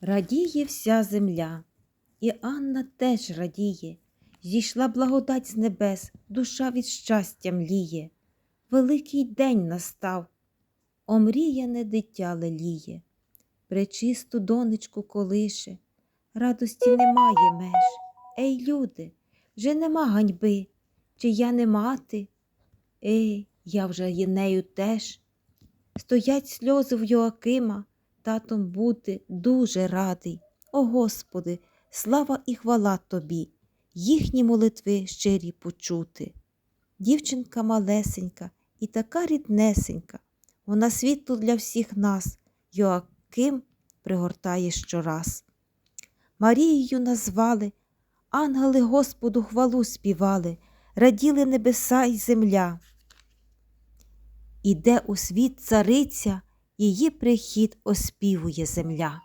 Радіє вся земля, і Анна теж радіє. Зійшла благодать з небес, душа від щастя мліє. Великий день настав, омріяне дитя леліє. Пречисту донечку колише, радості немає меж. Ей, люди, вже нема ганьби, чи я не мати? Ей, я вже є нею теж. Стоять сльози в Йоакима, татом бути дуже радий. О Господи, слава і хвала Тобі, їхні молитви щирі почути. Дівчинка малесенька і така ріднесенька, вона світло для всіх нас, Йоаким пригортає щораз. Марією назвали, ангели Господу хвалу співали, раділи небеса й земля. Іде у світ цариця, її прихід оспівує земля.